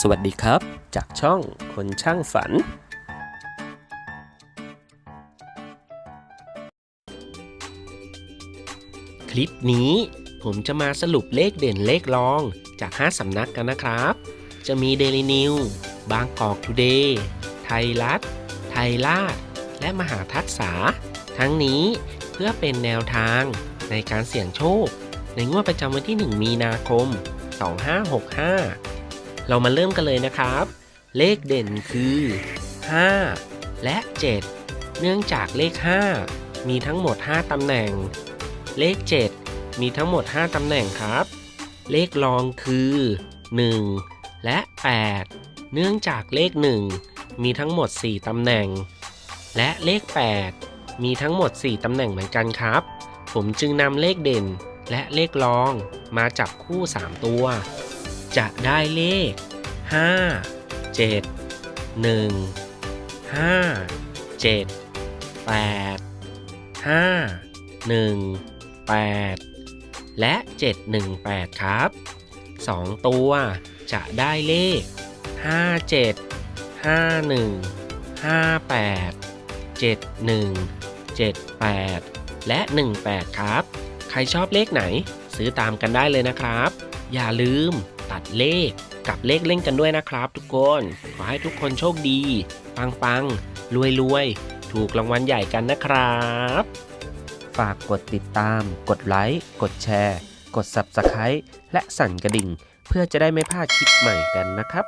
สวัสดีครับ จากช่องคนช่างฝัน คลิปนี้ผมจะมาสรุปเลขเด่นเลขรองจาก 5 สำนักกันนะครับ จะมีเดลินิวบางกอกทูเดย์ไทยรัฐ ไทยราช และมหาทักษา ทั้งนี้เพื่อเป็นแนวทางในการเสี่ยงโชค ในงวดประจำวันที่ 1 มีนาคม 2565 เรามาเริ่มกันเลยนะครับ เลขเด่นคือ 5 และ 7 เนื่องจากเลข 5 มีทั้งหมด 5 ตำแหน่ง เลข 7 มีทั้งหมด 5 ตำแหน่งครับ เลขรองคือ 1 และ 8 เนื่องจากเลข 1 มีทั้งหมด 4 ตำแหน่ง และเลข 8 มีทั้งหมด 4 ตำแหน่งเหมือนกันครับ ผมจึงนำเลขเด่นและเลขรองมาจับคู่ 3 ตัว จะได้เลข 5 7 1 5 7 8 5 1 8 และ 718 ครับ 2 ตัวจะได้เลข 57 51 58 71 78 และ 18 ครับ ใครชอบเลขไหน ซื้อตามกันได้เลยนะครับ อย่าลืม ตัดเลขกับเลขเล่นกันด้วยนะครับ ทุกคน ขอให้ทุกคนโชคดี ปังปังรวยรวยถูกรางวัลใหญ่กันนะครับ ฝากกดติดตาม กดไลค์ กดแชร์ กด Subscribe และสั่นกระดิ่ง เพื่อจะได้ไม่พลาดคลิปใหม่กันนะครับ